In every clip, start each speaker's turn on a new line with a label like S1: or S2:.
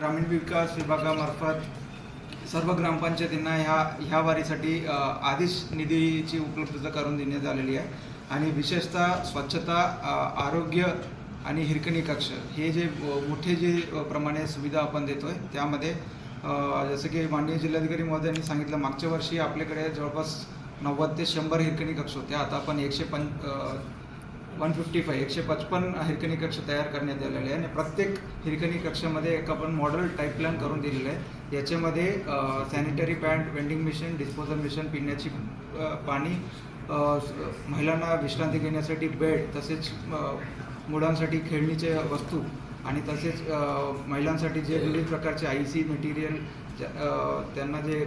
S1: ग्रामीण विकास विभागामार्फत सर्व ग्रामपंचायतींना ह्या ह्या वारीसाठी आदेश आधीच निधीची उपलब्धता करून देण्यात आलेली आहे. आणि विशेषतः स्वच्छता आरोग्य आणि हिरकणी कक्ष हे जे मोठे जे प्रमाणे सुविधा आपण देतो आहे त्यामध्ये जसं की माननीय जिल्हाधिकारी महोदयांनी सांगितलं मागच्या वर्षी आपल्याकडे जवळपास नव्वद ते शंभर हिरकणी कक्ष होते. आता आपण एकशे पं वन फिफ्टी फाय एकशे पचपन हिरकणी कक्ष तयार करण्यात आलेले आहे आणि प्रत्येक हिरकणी कक्षामध्ये एक आपण मॉडेल टाईप प्लॅन करून दिलेलं आहे याच्यामध्ये sanitary pant vending machine disposal machine पिण्याची पाणी महिलांना विश्रांती घेण्यासाठी बेड तसेच मुलांसाठी खेळणीचे वस्तू आणि तसेच महिलांसाठी जे विविध प्रकारचे आय सी मटेरियल त्यांना जे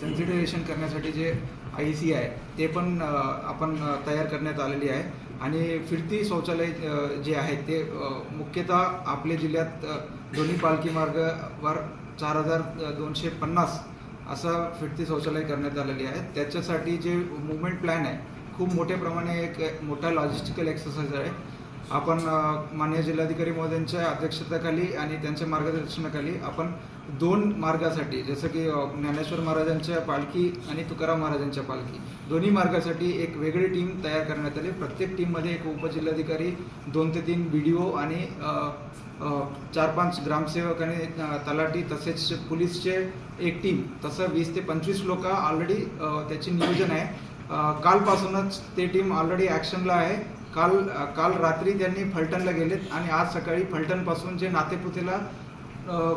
S1: सेन्सिटायझेशन करण्यासाठी जे आय सी आहे ते पण आपण तयार करण्यात आलेली आहे. आणि फिरती शौचालय जे आहेत ते मुख्यतः आपल्या जिल्ह्यात दोन्ही पालखी मार्गावर चार हजार दोनशे पन्नास असं फिरती शौचालय करण्यात आलेली आहे. त्याच्यासाठी जे मुवमेंट प्लॅन आहे खूप मोठ्या प्रमाणे एक मोठा लॉजिस्टिकल एक्सरसाइज आहे. आपण मान्य माननीय जिल्हाधिकारी महोदयांच्या अध्यक्षतेखाली आणि त्यांच्या मार्गदर्शनाखाली आपण दोन मार्गासाठी जसं की ज्ञानेश्वर महाराजांच्या पालखी आणि तुकाराम महाराजांच्या पालखी. दोन्ही मार्गासाठी एक वेगळी टीम तयार करण्यात आली. प्रत्येक टीममध्ये एक उपजिल्हाधिकारी दोन ते तीन बी डी ओ आणि चार पाच ग्रामसेवक आणि तलाठी तसेच पोलीसचे एक टीम. तसं वीस ते पंचवीस लोक ऑलरेडी त्याची नियोजन आहे. कालपासूनच ते टीम ऑलरेडी ॲक्शनला आहे. काल काल रात्री त्यांनी फलटणला गेलेत आणि आज सकाळी फलटणपासून जे नातेपुतेला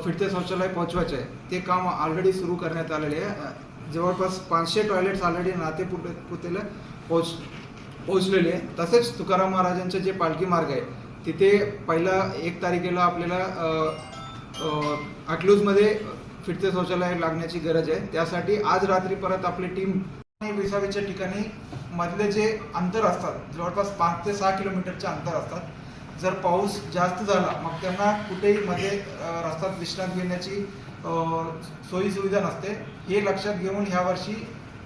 S1: फिरते शौचालय पोहोचवायचे आहे ते काम ऑलरेडी सुरू करण्यात आलेले आहे. जवळपास पाचशे टॉयलेट्स ऑलरेडी नातेपुते पुतेला पोच पोहोचलेले आहे. तसेच तुकाराम महाराजांचे जे पालखी मार्ग आहे तिथे पहिला एक तारखेला आपल्याला अकलूजमध्ये फिरते शौचालय लागण्याची गरज आहे. त्यासाठी आज रात्री परत आपली टीम विसावीच्या ठिकाणी मधले जे अंतर असतात जवळपास पाच ते सहा किलोमीटरचे अंतर असतात. जर पाऊस जास्त झाला मग त्यांना कुठेही मध्ये रस्त्यात विश्रांत घेण्याची सोयी सुविधा नसते. हे लक्षात घेऊन ह्या वर्षी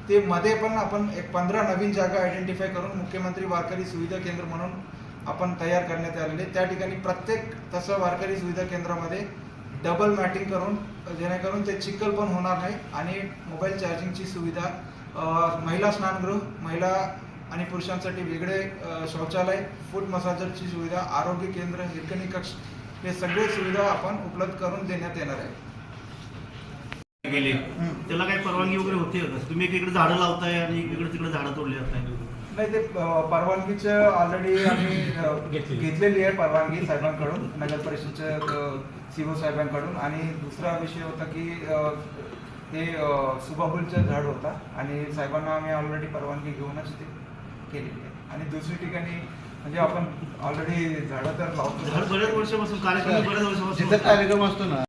S1: ते मध्ये पण आपण एक पंधरा नवीन जागा आयडेंटिफाय करून मुख्यमंत्री वारकरी सुविधा केंद्र म्हणून आपण तयार करण्यात आलेले त्या ठिकाणी प्रत्येक तसं वारकरी सुविधा केंद्रामध्ये डबल मॅटिंग करून जेणेकरून ते चिखल पण होणार नाही आणि मोबाईल चार्जिंगची सुविधा महिला स्नानगृह महिला आणि पुरुषांसाठी वेगळे शौचालय फूड मसाजरची सुविधा आरोग्य केंद्र हिरकणी कक्ष हे सगळे सुविधा आपण उपलब्ध करून देण्यात येणार आहे.
S2: गेले. त्याला काही परवानगी वगैरे होते का? तुम्ही एकीकडे झाडं लावताय आणि इकडे तिकडे झाडं तोडली जात
S1: नाही ते परवानगीचं ऑलरेडी आम्ही
S2: घेतलेली.
S1: आहे परवानगी साहेबांकडून नगर परिषदच्या सीओ साहेबांकडून. आणि दुसरा विषय होता की ते सुबाबुलचं झाड होता आणि साहेबांना आम्ही ऑलरेडी परवानगी घेऊनच ते केलेली आहे. आणि दुसरी ठिकाणी म्हणजे आपण ऑलरेडी झाडं तर
S2: झाड
S1: लावतो
S2: बऱ्याच वर्षापासून कार्यक्रम बऱ्याच वर्षापासून
S3: जिथं कार्यक्रम असतो ना